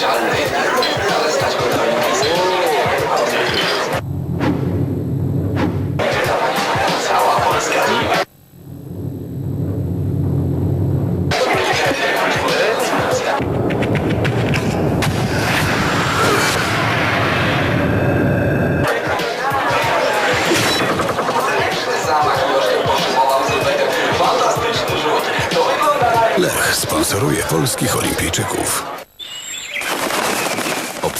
niewyobrażalnej, ale stać go na olimpijskie. Cała Polska. Lech sponsoruje polskich olimpijczyków.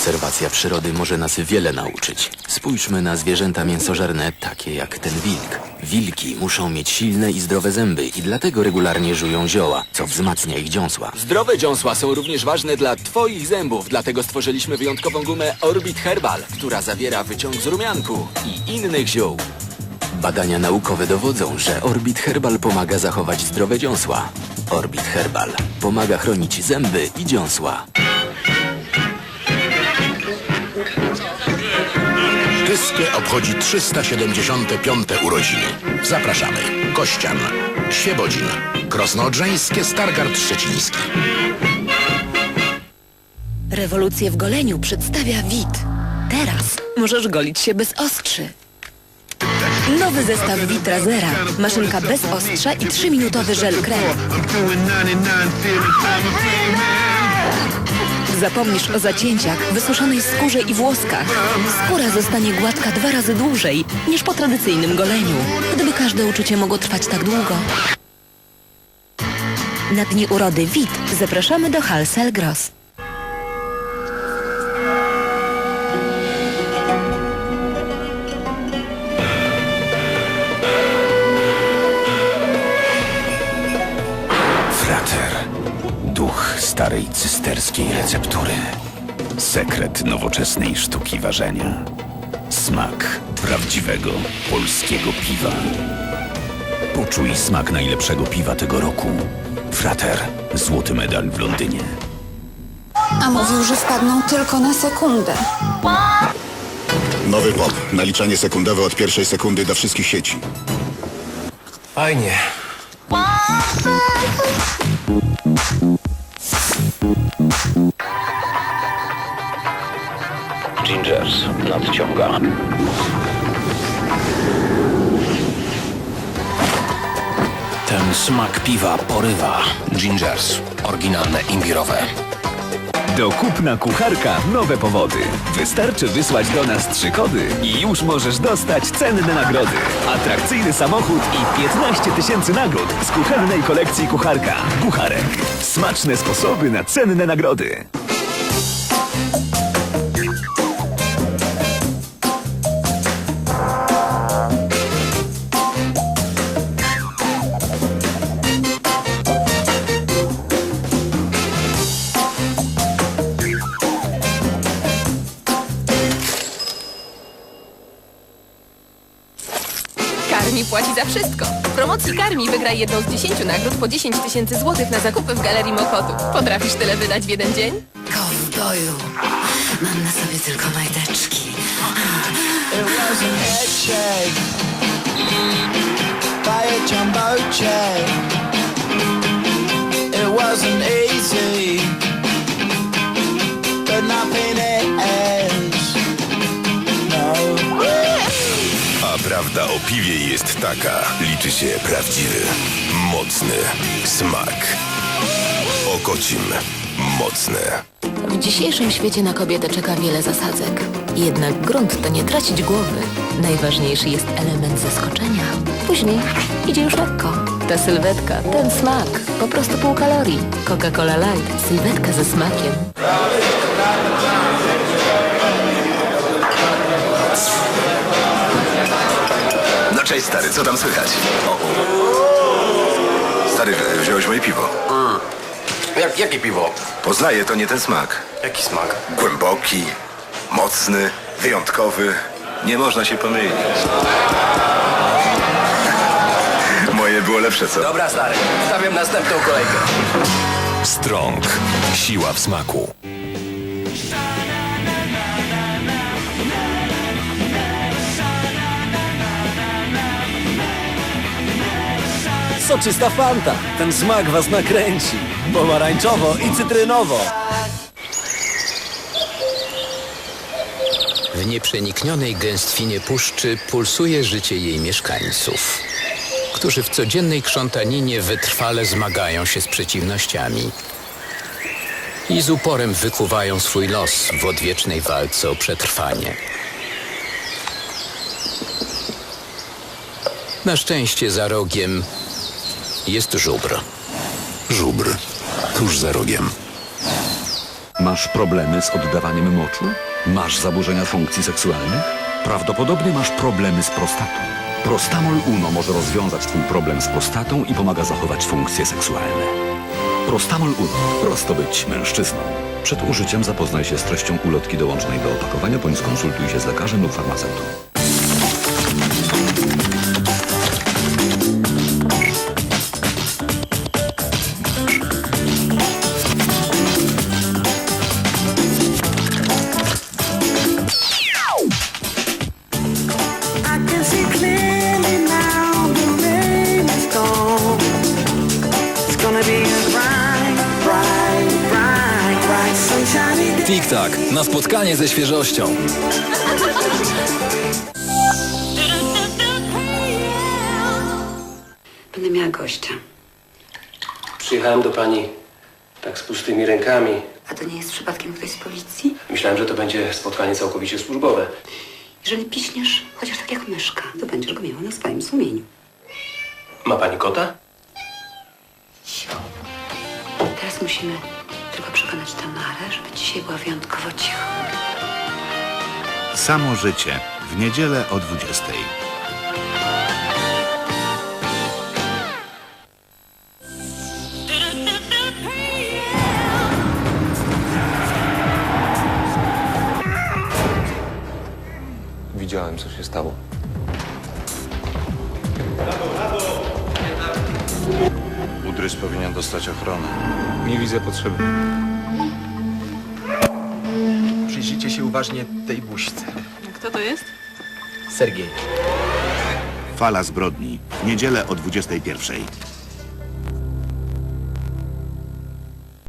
Obserwacja przyrody może nas wiele nauczyć. Spójrzmy na zwierzęta mięsożerne, takie jak ten wilk. Wilki muszą mieć silne i zdrowe zęby i dlatego regularnie żują zioła, co wzmacnia ich dziąsła. Zdrowe dziąsła są również ważne dla Twoich zębów, dlatego stworzyliśmy wyjątkową gumę Orbit Herbal, która zawiera wyciąg z rumianku i innych ziół. Badania naukowe dowodzą, że Orbit Herbal pomaga zachować zdrowe dziąsła. Orbit Herbal pomaga chronić zęby i dziąsła. Obchodzi 375. urodziny. Zapraszamy. Kościan, Świebodzin, Krosnoodrzeńskie, Stargard Szczeciński. Rewolucję w goleniu przedstawia WIT. Teraz możesz golić się bez ostrzy. Nowy zestaw WIT Razera. Maszynka bez ostrza i 3-minutowy żel krem. Zapomnisz o zacięciach, wysuszonej skórze i włoskach. Skóra zostanie gładka dwa razy dłużej niż po tradycyjnym goleniu. Gdyby każde uczucie mogło trwać tak długo. Na dni urody WIT zapraszamy do Hal Selgros. Starej cysterskiej receptury. Sekret nowoczesnej sztuki ważenia. Smak prawdziwego polskiego piwa. Poczuj smak najlepszego piwa tego roku. Frater. Złoty medal w Londynie. A mówił, że wpadną tylko na sekundę. Nowy POP. Naliczanie sekundowe od pierwszej sekundy do wszystkich sieci. Fajnie. Gingers nadciąga. Ten smak piwa porywa. Gingers. Oryginalne imbirowe. Do kupna kucharka nowe powody. Wystarczy wysłać do nas trzy kody i już możesz dostać cenne nagrody. Atrakcyjny samochód i 15 tysięcy nagród z kuchennej kolekcji kucharka. Kucharek. Smaczne sposoby na cenne nagrody. Płaci za wszystko. W promocji Karmi wygraj jedną z 10 nagród po 10 tysięcy złotych na zakupy w Galerii Mokotu. Potrafisz tyle wydać w jeden dzień? Kowboju, mam na sobie tylko majteczki. A prawda o piwie jest taka. Liczy się prawdziwy, mocny smak. Okocim mocne. W dzisiejszym świecie na kobietę czeka wiele zasadzek. Jednak grunt to nie tracić głowy. Najważniejszy jest element zaskoczenia. Później idzie już lekko. Ta sylwetka, ten smak, po prostu pół kalorii. Coca-Cola Light, sylwetka ze smakiem. Cześć stary, co tam słychać? O, Stary, wziąłeś moje piwo. Jak, jakie piwo? Poznaję, to nie ten smak. Jaki smak? Głęboki, mocny, wyjątkowy. Nie można się pomylić. Moje było lepsze, co? Dobra, stary. Stawiam następną kolejkę. Strong. Siła w smaku. Soczysta Fanta. Ten smak was nakręci. Pomarańczowo i cytrynowo. W nieprzeniknionej gęstwinie puszczy pulsuje życie jej mieszkańców, którzy w codziennej krzątaninie wytrwale zmagają się z przeciwnościami i z uporem wykuwają swój los w odwiecznej walce o przetrwanie. Na szczęście za rogiem jest żubr. Żubr. Tuż za rogiem. Masz problemy z oddawaniem moczu? Masz zaburzenia funkcji seksualnych? Prawdopodobnie masz problemy z prostatą. Prostamol Uno może rozwiązać twój problem z prostatą i pomaga zachować funkcje seksualne. Prostamol Uno. Prosto być mężczyzną. Przed użyciem zapoznaj się z treścią ulotki dołączonej do opakowania bądź skonsultuj się z lekarzem lub farmaceutą. Tik-tak, na spotkanie ze świeżością. Będę miała gościa. Przyjechałem do pani tak z pustymi rękami. A to nie jest przypadkiem ktoś z policji? Myślałem, że to będzie spotkanie całkowicie służbowe. Jeżeli piśniesz chociaż tak jak myszka, to będziesz go miała na swoim sumieniu. Ma pani kota? Sio. Teraz musimy przekonać Tamarę, żeby dzisiaj była wyjątkowo cicho. Samo życie. W niedzielę o 20. Widziałem, co się stało. Udrys powinien dostać ochronę. Nie widzę potrzeby. Przyjrzyjcie się uważnie tej buźce. Kto to jest? Sergiej. Fala zbrodni. W niedzielę o 21.